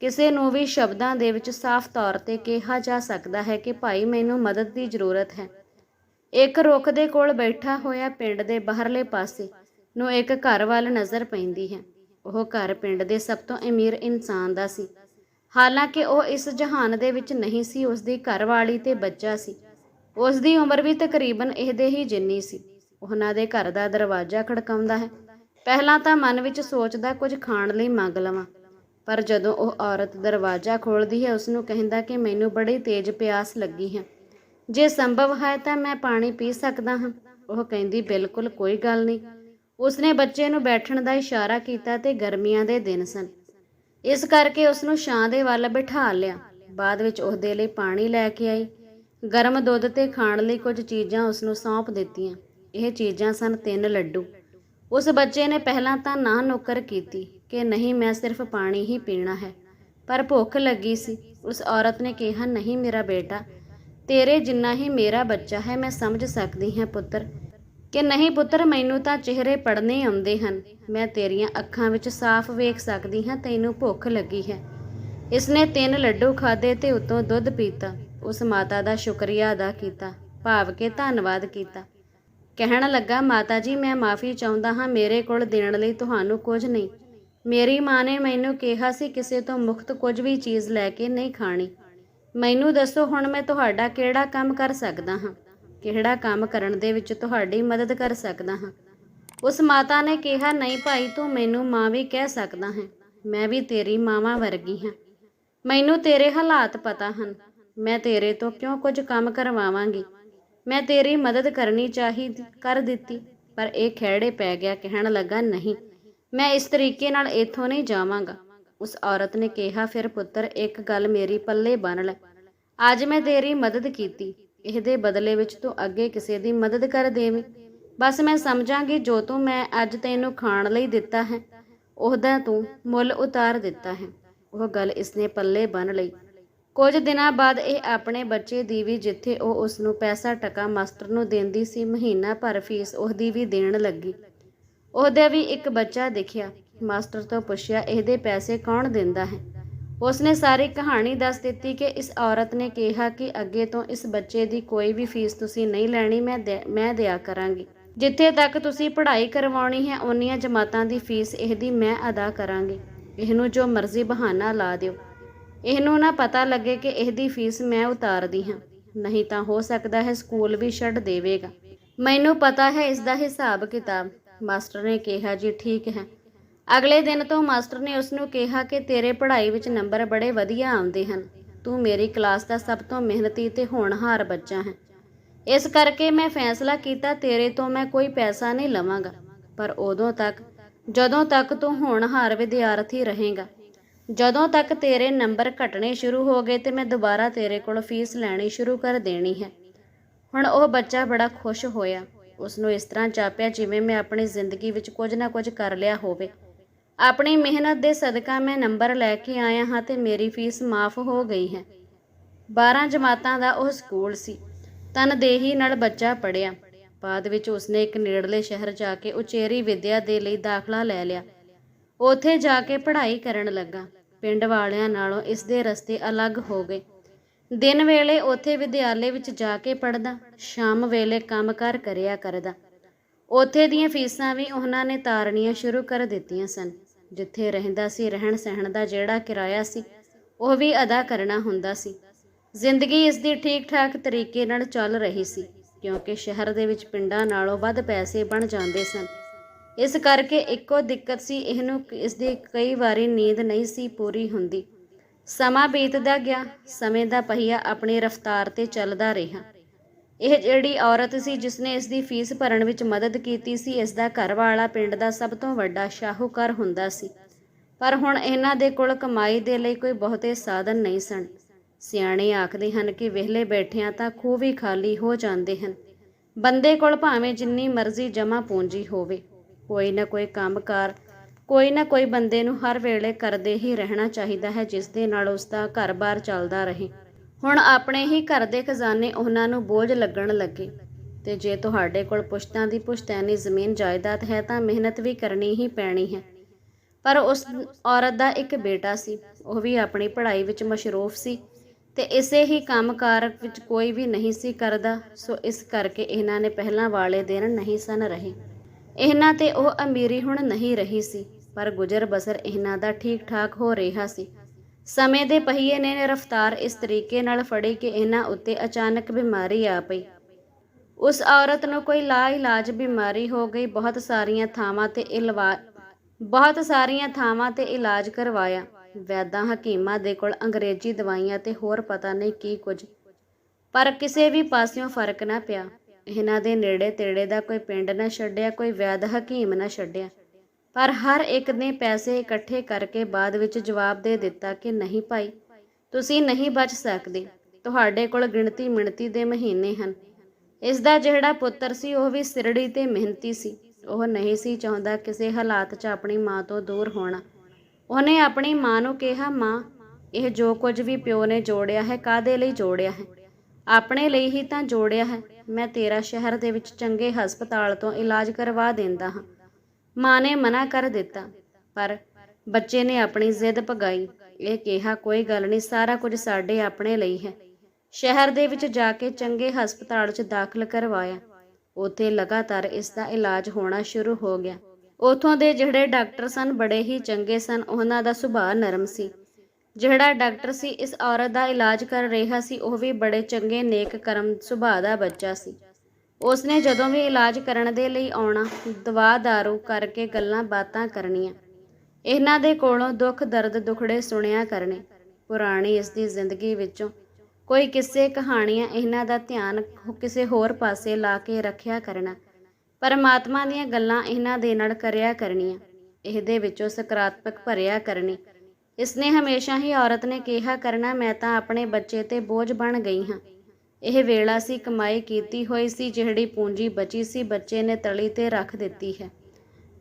ਕਿਸੇ ਨੂੰ ਵੀ ਸ਼ਬਦਾਂ ਦੇ ਵਿੱਚ ਸਾਫ਼ ਤੌਰ ਤੇ ਕਿਹਾ ਜਾ ਸਕਦਾ ਹੈ ਕਿ ਭਾਈ, ਮੈਨੂੰ ਮਦਦ ਦੀ ਜ਼ਰੂਰਤ ਹੈ। ਇੱਕ ਰੁੱਖ ਦੇ ਕੋਲ ਬੈਠਾ ਹੋਇਆ ਪਿੰਡ ਦੇ ਬਾਹਰਲੇ ਪਾਸੇ ਨੂੰ ਇੱਕ ਘਰ ਵੱਲ ਨਜ਼ਰ ਪੈਂਦੀ ਹੈ। ਉਹ ਘਰ ਪਿੰਡ ਦੇ ਸਭ ਤੋਂ ਅਮੀਰ ਇਨਸਾਨ ਦਾ ਸੀ। ਹਾਲਾਂਕਿ ਉਹ ਇਸ ਜਹਾਨ ਦੇ ਵਿੱਚ ਨਹੀਂ ਸੀ, ਉਸ ਦੀ ਘਰਵਾਲੀ ਤੇ ਬੱਚਾ ਸੀ। ਉਸ ਦੀ ਉਮਰ ਵੀ ਤਕਰੀਬਨ ਇਹਦੇ ਹੀ ਜਿੰਨੀ ਸੀ। ਉਹਨਾਂ ਦੇ ਘਰ ਦਾ ਦਰਵਾਜ਼ਾ ਖੜਕਾਉਂਦਾ ਹੈ। ਪਹਿਲਾਂ ਤਾਂ ਮਨ ਵਿੱਚ ਸੋਚਦਾ, ਕੁਝ ਖਾਣ ਲਈ ਮੰਗ ਲਵਾਂ। ਪਰ ਜਦੋਂ ਉਹ ਔਰਤ ਦਰਵਾਜ਼ਾ ਖੋਲ੍ਹਦੀ ਹੈ ਉਸ ਨੂੰ ਕਹਿੰਦਾ ਕਿ ਮੈਨੂੰ ਬੜੀ ਤੇਜ਼ ਪਿਆਸ ਲੱਗੀ ਹੈ। ਜੇ ਸੰਭਵ ਹੈ ਤਾਂ ਮੈਂ ਪਾਣੀ ਪੀ ਸਕਦਾ ਹਾਂ। ਉਹ ਕਹਿੰਦੀ, ਬਿਲਕੁਲ, ਕੋਈ ਗੱਲ ਨਹੀਂ। ਉਸਨੇ ਬੱਚੇ ਨੂੰ ਬੈਠਣ ਦਾ ਇਸ਼ਾਰਾ ਕੀਤਾ ਤੇ ਗਰਮੀਆਂ ਦੇ ਦਿਨ ਸਨ। ਇਸ ਕਰਕੇ ਉਸ ਨੂੰ ਛਾਂ ਦੇ ਵੱਲ ਬਿਠਾ ਲਿਆ। ਬਾਅਦ ਵਿੱਚ ਉਹਦੇ ਲਈ ਪਾਣੀ ਲੈ ਕੇ ਆਈ। ਗਰਮ ਦੁੱਧ ਤੇ ਖਾਣ ਲਈ ਕੁਝ ਚੀਜ਼ਾਂ ਉਸ ਨੂੰ ਸੌਂਪ ਦਿੱਤੀਆਂ। ਇਹ ਚੀਜ਼ਾਂ ਸਨ ਤਿੰਨ ਲੱਡੂ। ਉਸ ਬੱਚੇ ਨੇ ਪਹਿਲਾਂ ਤਾਂ ਨਾ ਨੁੱਕਰ ਕੀਤੀ। ਕਿ ਨਹੀਂ, ਮੈਂ ਸਿਰਫ ਪਾਣੀ ਹੀ ਪੀਣਾ ਹੈ। ਪਰ ਭੁੱਖ ਲੱਗੀ ਸੀ। ਉਸ ਔਰਤ ਨੇ ਕਿਹਾ, ਨਹੀਂ ਮੇਰਾ ਬੇਟਾ, ਤੇਰੇ ਜਿੰਨਾ ਹੀ ਮੇਰਾ ਬੱਚਾ ਹੈ, ਮੈਂ ਸਮਝ ਸਕਦੀ ਹਾਂ ਪੁੱਤਰ। ਕਿ ਨਹੀਂ ਪੁੱਤਰ, ਮੈਨੂੰ ਤਾਂ ਚਿਹਰੇ ਪੜਨੇ ਆਉਂਦੇ ਹਨ। ਮੈਂ ਤੇਰੀਆਂ ਅੱਖਾਂ ਵਿੱਚ ਸਾਫ਼ ਵੇਖ ਸਕਦੀ ਹਾਂ, ਤੈਨੂੰ ਭੁੱਖ ਲੱਗੀ ਹੈ। ਇਸਨੇ ਤਿੰਨ ਲੱਡੂ ਖਾਦੇ ਤੇ ਉਤੋਂ ਦੁੱਧ ਪੀਤਾ। ਉਸ ਮਾਤਾ ਦਾ ਸ਼ੁਕਰੀਆ ਅਦਾ ਕੀਤਾ, ਭਾਵ ਕੇ ਧੰਨਵਾਦ ਕੀਤਾ। ਕਹਿਣ ਲੱਗਾ, ਮਾਤਾ ਜੀ, ਮੈਂ ਮਾਫੀ ਚਾਹੁੰਦਾ ਹਾਂ, ਮੇਰੇ ਕੋਲ ਦੇਣ ਲਈ ਤੁਹਾਨੂੰ ਕੁਝ ਨਹੀਂ। ਮੇਰੀ ਮਾਂ ਨੇ ਮੈਨੂੰ ਕਿਹਾ ਸੀ ਕਿਸੇ ਤੋਂ ਮੁਫਤ ਕੁਝ ਵੀ ਚੀਜ਼ ਲੈ ਕੇ ਨਹੀਂ ਖਾਣੀ। ਮੈਨੂੰ ਦੱਸੋ ਹੁਣ ਮੈਂ ਤੁਹਾਡਾ ਕਿਹੜਾ ਕੰਮ ਕਰ ਸਕਦਾ ਹਾਂ? ਕਿਹੜਾ ਕੰਮ ਕਰਨ ਦੇ ਵਿੱਚ ਤੁਹਾਡੀ ਮਦਦ ਕਰ ਸਕਦਾ ਹਾਂ? ਉਸ ਮਾਤਾ ਨੇ ਕਿਹਾ, ਨਹੀਂ ਭਾਈ, ਤੂੰ ਮੈਨੂੰ ਮਾਂ ਵੀ ਕਹਿ ਸਕਦਾ ਹੈ। ਮੈਂ ਵੀ ਤੇਰੀ ਮਾਵਾਂ ਵਰਗੀ ਹਾਂ। ਮੈਨੂੰ ਤੇਰੇ ਹਾਲਾਤ ਪਤਾ ਹਨ। ਮੈਂ ਤੇਰੇ ਤੋਂ ਕਿਉਂ ਕੁਝ ਕੰਮ ਕਰਵਾਵਾਂਗੀ? ਮੈਂ ਤੇਰੀ ਮਦਦ ਕਰਨੀ ਚਾਹੀਦੀ ਕਰ ਦਿੱਤੀ, ਪਰ ਇਹ ਖਹਿੜੇ ਪੈ ਗਿਆ। ਕਹਿਣ ਲੱਗਾ, ਨਹੀਂ ਮੈਂ ਇਸ ਤਰੀਕੇ ਨਾਲ ਇੱਥੋਂ ਨਹੀਂ ਜਾਵਾਂਗਾ। ਉਸ ਔਰਤ ਨੇ ਕਿਹਾ, ਫਿਰ ਪੁੱਤਰ, ਇੱਕ ਗੱਲ ਮੇਰੀ ਪੱਲੇ ਬੰਨ ਲੈ। ਅੱਜ ਮੈਂ ਤੇਰੀ ਮਦਦ ਕੀਤੀ। ਇਹਦੇ ਬਦਲੇ ਵਿੱਚ ਤੂੰ ਅੱਗੇ ਕਿਸੇ ਦੀ ਮਦਦ ਕਰ ਦੇਵੀਂ। ਬਸ ਮੈਂ ਸਮਝਾਂਗੀ, ਜੋ ਤੂੰ ਮੈਂ ਅੱਜ ਤੈਨੂੰ ਖਾਣ ਲਈ ਦਿੱਤਾ ਹੈ, ਉਹਦਾ ਤੂੰ ਮੁੱਲ ਉਤਾਰ ਦਿੱਤਾ ਹੈ। ਉਹ ਗੱਲ ਇਸਨੇ ਪੱਲੇ ਬੰਨ ਲਈ। ਕੁਝ ਦਿਨਾਂ ਬਾਅਦ ਇਹ ਆਪਣੇ ਬੱਚੇ ਦੀ ਵੀ, ਜਿੱਥੇ ਉਹ ਉਸ ਨੂੰ ਪੈਸਾ ਟਕਾ ਮਾਸਟਰ ਨੂੰ ਦਿੰਦੀ ਸੀ, ਮਹੀਨਾ ਭਰ ਫੀਸ ਉਹਦੀ ਵੀ ਦੇਣ ਲੱਗੀ। ਉਹਦੇ ਵੀ ਇੱਕ ਬੱਚਾ ਦਿਖਿਆ। ਮਾਸਟਰ ਤੋਂ ਪੁੱਛਿਆ, ਇਹਦੇ ਪੈਸੇ ਕੌਣ ਦਿੰਦਾ ਹੈ? ਉਸਨੇ ਸਾਰੀ ਕਹਾਣੀ ਦੱਸ ਦਿੱਤੀ ਕਿ ਇਸ ਔਰਤ ਨੇ ਕਿਹਾ ਕਿ ਅੱਗੇ ਤੋਂ ਇਸ ਬੱਚੇ ਦੀ ਕੋਈ ਵੀ ਫੀਸ ਤੁਸੀਂ ਨਹੀਂ ਲੈਣੀ, ਮੈਂ ਮੈਂ ਦਿਆ ਕਰਾਂਗੀ। ਜਿੱਥੇ ਤੱਕ ਤੁਸੀਂ ਪੜ੍ਹਾਈ ਕਰਵਾਉਣੀ ਹੈ, ਓਨੀਆਂ ਜਮਾਤਾਂ ਦੀ ਫੀਸ ਇਹਦੀ ਮੈਂ ਅਦਾ ਕਰਾਂਗੀ। ਇਹਨੂੰ ਜੋ ਮਰਜ਼ੀ ਬਹਾਨਾ ਲਾ ਦਿਓ। ਇਹਨੂੰ ਨਾ ਪਤਾ ਲੱਗੇ ਕਿ ਇਹਦੀ ਫੀਸ ਮੈਂ ਉਤਾਰਦੀ ਹਾਂ। ਨਹੀਂ ਤਾਂ ਹੋ ਸਕਦਾ ਹੈ ਸਕੂਲ ਵੀ ਛੱਡ ਦੇਵੇਗਾ। ਮੈਨੂੰ ਪਤਾ ਹੈ ਇਸ ਦਾ ਹਿਸਾਬ ਕਿਤਾਬ ਮਾਸਟਰ ਨੇ ਕਿਹਾ, ਜੀ ਠੀਕ ਹੈ। ਅਗਲੇ ਦਿਨ ਤੋਂ ਮਾਸਟਰ ਨੇ ਉਸ ਨੂੰ ਕਿਹਾ ਕਿ ਤੇਰੇ ਪੜ੍ਹਾਈ ਵਿੱਚ ਨੰਬਰ ਬੜੇ ਵਧੀਆ ਆਉਂਦੇ ਹਨ। ਤੂੰ ਮੇਰੀ ਕਲਾਸ ਦਾ ਸਭ ਤੋਂ ਮਿਹਨਤੀ ਤੇ ਹੋਣਹਾਰ ਬੱਚਾ ਹੈ। ਇਸ ਕਰਕੇ ਮੈਂ ਫੈਸਲਾ ਕੀਤਾ, ਤੇਰੇ ਤੋਂ ਮੈਂ ਕੋਈ ਪੈਸਾ ਨਹੀਂ ਲਵਾਂਗਾ। ਪਰ ਉਦੋਂ ਤੱਕ, ਜਦੋਂ ਤੱਕ ਤੂੰ ਹੋਣਹਾਰ ਵਿਦਿਆਰਥੀ ਰਹੇਗਾ, ਜਦੋਂ ਤੱਕ ਤੇਰੇ ਨੰਬਰ ਘਟਣੇ ਸ਼ੁਰੂ ਹੋ ਗਏ ਤੇ ਮੈਂ ਦੁਬਾਰਾ ਤੇਰੇ ਕੋਲ ਫੀਸ ਲੈਣੀ ਸ਼ੁਰੂ ਕਰ ਦੇਣੀ ਹੈ। ਹੁਣ ਉਹ ਬੱਚਾ ਬੜਾ ਖੁਸ਼ ਹੋਇਆ। ਉਸ ਨੂੰ ਇਸ ਤਰ੍ਹਾਂ ਚਾਪਿਆ ਜਿਵੇਂ ਮੈਂ ਆਪਣੀ ਜ਼ਿੰਦਗੀ ਵਿੱਚ ਕੁਝ ਨਾ ਕੁਝ ਕਰ ਲਿਆ ਹੋਵੇ। ਆਪਣੀ ਮਿਹਨਤ ਦੇ ਸਦਕਾ ਮੈਂ ਨੰਬਰ ਲੈ ਕੇ ਆਇਆ ਹਾਂ ਤੇ ਮੇਰੀ ਫੀਸ ਮਾਫ ਹੋ ਗਈ ਹੈ। 12 ਜਮਾਤਾਂ ਦਾ ਉਹ ਸਕੂਲ ਸੀ। ਤਨਦੇਹੀ ਨਾਲ ਬੱਚਾ ਪੜਿਆ ਬਾਅਦ ਵਿੱਚ ਉਸਨੇ ਇੱਕ ਨੇੜਲੇ ਸ਼ਹਿਰ ਜਾ ਕੇ ਉਚੇਰੀ ਵਿੱਦਿਆ ਦੇ ਲਈ ਦਾਖਲਾ ਲੈ ਲਿਆ। ਉੱਥੇ ਜਾ ਕੇ ਪੜ੍ਹਾਈ ਕਰਨ ਲੱਗਾ। ਪਿੰਡ ਵਾਲਿਆਂ ਨਾਲੋਂ ਇਸ ਦੇ ਰਸਤੇ ਅਲੱਗ ਹੋ ਗਏ। ਦਿਨ ਵੇਲੇ ਉੱਥੇ ਵਿਦਿਆਲੇ ਵਿੱਚ ਜਾ ਕੇ ਪੜਦਾ ਸ਼ਾਮ ਵੇਲੇ ਕੰਮਕਾਰ ਕਰਿਆ ਕਰਦਾ। ਉੱਥੇ ਦੀਆਂ ਫੀਸਾਂ ਵੀ ਉਹਨਾਂ ਨੇ ਤਾਰਨੀਆਂ ਸ਼ੁਰੂ ਕਰ ਦਿੱਤੀਆਂ ਸਨ। ਜਿੱਥੇ ਰਹਿੰਦਾ ਸੀ, ਰਹਿਣ ਸਹਿਣ ਦਾ ਜਿਹੜਾ ਕਿਰਾਇਆ ਸੀ, ਉਹ ਵੀ ਅਦਾ ਕਰਨਾ ਹੁੰਦਾ ਸੀ। ਜ਼ਿੰਦਗੀ ਇਸ ਦੀ ਠੀਕ ਠਾਕ ਤਰੀਕੇ ਨਾਲ ਚੱਲ ਰਹੀ ਸੀ, ਕਿਉਂਕਿ ਸ਼ਹਿਰ ਦੇ ਵਿੱਚ ਪਿੰਡਾਂ ਨਾਲੋਂ ਵੱਧ ਪੈਸੇ ਬਣ ਜਾਂਦੇ ਸਨ। ਇਸ ਕਰਕੇ ਇੱਕੋ ਦਿੱਕਤ ਸੀ, ਇਹਨੂੰ ਕਿ ਇਸ ਦੀ ਕਈ ਵਾਰੀ ਨੀਂਦ ਨਹੀਂ ਸੀ ਪੂਰੀ ਹੁੰਦੀ। ਸਮਾਂ ਬੀਤਦਾ ਗਿਆ, ਸਮੇਂ ਦਾ ਪਹੀਆ ਆਪਣੀ ਰਫ਼ਤਾਰ ਤੇ ਚੱਲਦਾ ਰਿਹਾ। ਇਹ ਜਿਹੜੀ ਔਰਤ ਸੀ, ਜਿਸਨੇ ਇਸ ਦੀ ਫੀਸ ਭਰਨ ਵਿੱਚ ਮਦਦ ਕੀਤੀ ਸੀ, ਇਸ ਦਾ ਘਰ ਵਾਲਾ ਪਿੰਡ ਦਾ ਸਭ ਤੋਂ ਵੱਡਾ ਸ਼ਾਹੂਕਾਰ ਹੁੰਦਾ ਸੀ। ਪਰ ਹੁਣ ਇਹਨਾਂ ਦੇ ਕੋਲ ਕਮਾਈ ਦੇ ਲਈ ਕੋਈ ਬਹੁਤੇ ਸਾਧਨ ਨਹੀਂ ਸਨ। ਸਿਆਣੇ ਆਖਦੇ ਹਨ ਕਿ ਵਿਹਲੇ ਬੈਠਿਆਂ ਤਾਂ ਖੂਹ ਵੀ ਖਾਲੀ ਹੋ ਜਾਂਦੇ ਹਨ। ਬੰਦੇ ਕੋਲ ਭਾਵੇਂ ਜਿੰਨੀ ਮਰਜ਼ੀ ਜਮਾ ਪੂੰਜੀ ਹੋਵੇ, ਕੋਈ ਨਾ ਕੋਈ ਕੰਮਕਾਰ ਕੋਈ ਨਾ ਕੋਈ ਬੰਦੇ ਨੂੰ ਹਰ ਵੇਲੇ ਕਰਦੇ ਹੀ ਰਹਿਣਾ ਚਾਹੀਦਾ ਹੈ, ਜਿਸ ਦੇ ਨਾਲ ਉਸ ਦਾ ਘਰ-ਬਾਰ ਚੱਲਦਾ ਰਹੇ। ਹੁਣ ਆਪਣੇ ਹੀ ਘਰ ਦੇ ਖਜ਼ਾਨੇ ਉਹਨਾਂ ਨੂੰ ਬੋਝ ਲੱਗਣ ਲੱਗੇ ਤੇ ਜੇ ਤੁਹਾਡੇ ਕੋਲ ਪੁਸ਼ਤਾਂ ਦੀ ਪੁਸ਼ਤੈਨੀ ਜ਼ਮੀਨ ਜਾਇਦਾਦ ਹੈ ਤਾਂ ਮਿਹਨਤ ਵੀ ਕਰਨੀ ਹੀ ਪੈਣੀ ਹੈ। ਪਰ ਉਸ ਔਰਤ ਦਾ ਇੱਕ ਬੇਟਾ ਸੀ, ਉਹ ਵੀ ਆਪਣੀ ਪੜ੍ਹਾਈ ਵਿੱਚ ਮਸ਼ਰੂਫ ਸੀ ਤੇ ਇਸੇ ਹੀ ਕੰਮਕਾਰ ਵਿੱਚ ਕੋਈ ਵੀ ਨਹੀਂ ਸੀ ਕਰਦਾ, ਸੋ ਇਸ ਕਰਕੇ ਇਹਨਾਂ ਨੇ ਪਹਿਲਾਂ ਵਾਲੇ ਦਿਨ ਨਹੀਂ ਸਨ ਰਹੇ। ਇਹਨਾਂ ਤੇ ਉਹ ਅਮੀਰੀ ਹੁਣ ਨਹੀਂ ਰਹੀ ਸੀ। ਪਰ ਗੁਜ਼ਰ ਬਸਰ ਇਹਨਾਂ ਦਾ ਠੀਕ ਠਾਕ ਹੋ ਰਿਹਾ ਸੀ। ਸਮੇਂ ਦੇ ਪਹੀਏ ਨੇ ਰਫ਼ਤਾਰ ਇਸ ਤਰੀਕੇ ਨਾਲ ਫੜੀ ਕਿ ਇਹਨਾਂ ਉੱਤੇ ਅਚਾਨਕ ਬਿਮਾਰੀ ਆ ਪਈ। ਉਸ ਔਰਤ ਨੂੰ ਕੋਈ ਲਾ ਇਲਾਜ ਬਿਮਾਰੀ ਹੋ ਗਈ, ਬਹੁਤ ਸਾਰੀਆਂ ਥਾਵਾਂ ਤੇ ਇਲਵਾ, ਬਹੁਤ ਸਾਰੀਆਂ ਥਾਵਾਂ ਤੇ ਇਲਾਜ ਕਰਵਾਇਆ। ਵੈਦਾਂ ਹਕੀਮਾਂ ਦੇ ਕੋਲ ਅੰਗਰੇਜ਼ੀ ਦਵਾਈਆਂ ਤੇ ਹੋਰ ਪਤਾ ਨਹੀਂ ਕੀ ਕੁਝ। ਪਰ ਕਿਸੇ ਵੀ ਪਾਸਿਓਂ ਫ਼ਰਕ ਨਾ ਪਿਆ। ਇਹਨਾਂ ਦੇ ਨੇੜੇ ਤੇੜੇ ਦਾ ਕੋਈ ਪਿੰਡ ਨਾ ਛੱਡਿਆ, ਕੋਈ ਵੈਦ ਹਕੀਮ ਨਾ ਛੱਡਿਆ। ਪਰ ਹਰ ਇੱਕ ਨੇ ਪੈਸੇ ਇਕੱਠੇ ਕਰਕੇ ਬਾਅਦ ਵਿੱਚ ਜਵਾਬ ਦੇ ਦਿੱਤਾ ਕਿ ਨਹੀਂ ਭਾਈ, ਤੁਸੀਂ ਨਹੀਂ ਬਚ ਸਕਦੇ। ਤੁਹਾਡੇ ਕੋਲ ਗਿਣਤੀ ਮਿਣਤੀ ਦੇ ਮਹੀਨੇ ਹਨ। ਇਸ ਦਾ ਜਿਹੜਾ ਪੁੱਤਰ ਸੀ, ਉਹ ਵੀ ਸਿਰੜੀ ਤੇ ਮਿਹਨਤੀ ਸੀ। ਉਹ ਨਹੀਂ ਸੀ ਚਾਹੁੰਦਾ ਕਿਸੇ ਹਾਲਾਤ 'ਚ ਆਪਣੀ ਮਾਂ ਤੋਂ ਦੂਰ ਹੋਣਾ। ਉਹਨੇ ਆਪਣੀ ਮਾਂ ਨੂੰ ਕਿਹਾ, ਮਾਂ, ਇਹ ਜੋ ਕੁਝ ਵੀ ਪਿਓ ਨੇ ਜੋੜਿਆ ਹੈ ਕਾਦੇ ਲਈ ਜੋੜਿਆ ਹੈ? ਆਪਣੇ ਲਈ ਹੀ ਤਾਂ ਜੋੜਿਆ ਹੈ। ਮੈਂ ਤੇਰਾ ਸ਼ਹਿਰ ਦੇ ਵਿੱਚ ਚੰਗੇ ਹਸਪਤਾਲ ਤੋਂ ਇਲਾਜ ਕਰਵਾ ਦਿੰਦਾ ਹਾਂ। ਮਾਂ ਨੇ ਮਨਾ ਕਰ ਦਿੱਤਾ, ਪਰ ਬੱਚੇ ਨੇ ਆਪਣੀ ਜ਼ਿੱਦ ਪਗਾਈ ਇਹ ਕਿਹਾ, ਕੋਈ ਗੱਲ ਨਹੀਂ, ਸਾਰਾ ਕੁਝ ਸਾਡੇ ਆਪਣੇ ਲਈ ਹੈ। ਸ਼ਹਿਰ ਦੇ ਵਿੱਚ ਜਾ ਕੇ ਚੰਗੇ ਹਸਪਤਾਲ 'ਚ ਦਾਖਲ ਕਰਵਾਇਆ। ਉੱਥੇ ਲਗਾਤਾਰ ਇਸ ਦਾ ਇਲਾਜ ਹੋਣਾ ਸ਼ੁਰੂ ਹੋ ਗਿਆ। ਉਥੋਂ ਦੇ ਜਿਹੜੇ ਡਾਕਟਰ ਸਨ, ਬੜੇ ਹੀ ਚੰਗੇ ਸਨ। ਉਹਨਾਂ ਦਾ ਸੁਭਾਅ ਨਰਮ ਸੀ। ਜਿਹੜਾ ਡਾਕਟਰ ਸੀ, ਇਸ ਔਰਤ ਦਾ ਇਲਾਜ ਕਰ ਰਿਹਾ ਸੀ, ਉਹ ਵੀ ਬੜੇ ਚੰਗੇ ਨੇਕ ਕਰਮ ਸੁਭਾਅ ਦਾ ਬੱਚਾ ਸੀ। ਉਸਨੇ ਜਦੋਂ ਵੀ ਇਲਾਜ ਕਰਨ ਦੇ ਲਈ ਆਉਣਾ, ਦਵਾ ਦਾਰੂ ਕਰਕੇ ਗੱਲਾਂ ਬਾਤਾਂ ਕਰਨੀਆਂ। ਇਹਨਾਂ ਦੇ ਕੋਲੋਂ ਦੁੱਖ ਦਰਦ ਦੁਖੜੇ ਸੁਣਿਆ ਕਰਨੇ। ਪੁਰਾਣੀ ਇਸ ਦੀ ਜ਼ਿੰਦਗੀ ਵਿੱਚੋਂ ਕੋਈ ਕਿਸੇ ਕਹਾਣੀਆਂ ਇਹਨਾਂ ਦਾ ਧਿਆਨ ਕਿਸੇ ਹੋਰ ਪਾਸੇ ਲਾ ਕੇ ਰੱਖਿਆ ਕਰਨਾ। ਪਰਮਾਤਮਾ ਦੀਆਂ ਗੱਲਾਂ ਇਹਨਾਂ ਦੇ ਨਾਲ ਕਰਿਆ ਕਰਨੀਆਂ। ਇਹਦੇ ਵਿੱਚੋਂ ਸਕਾਰਾਤਮਕ ਭਰਿਆ ਕਰਨੀ। ਇਸਨੇ ਹਮੇਸ਼ਾ ਹੀ ਔਰਤ ਨੇ ਕਿਹਾ, ਕਰਨਾ ਮੈਂ ਤਾਂ ਆਪਣੇ ਬੱਚੇ ਤੇ ਬੋਝ ਬਣ ਗਈ ਹਾਂ। ਇਹ ਵੇਲਾ ਸੀ, ਕਮਾਈ ਕੀਤੀ ਹੋਈ ਸੀ, ਜਿਹੜੀ ਪੂੰਜੀ ਬਚੀ ਸੀ, ਬੱਚੇ ਨੇ ਤਲੀ ਤੇ ਰੱਖ ਦਿੱਤੀ ਹੈ।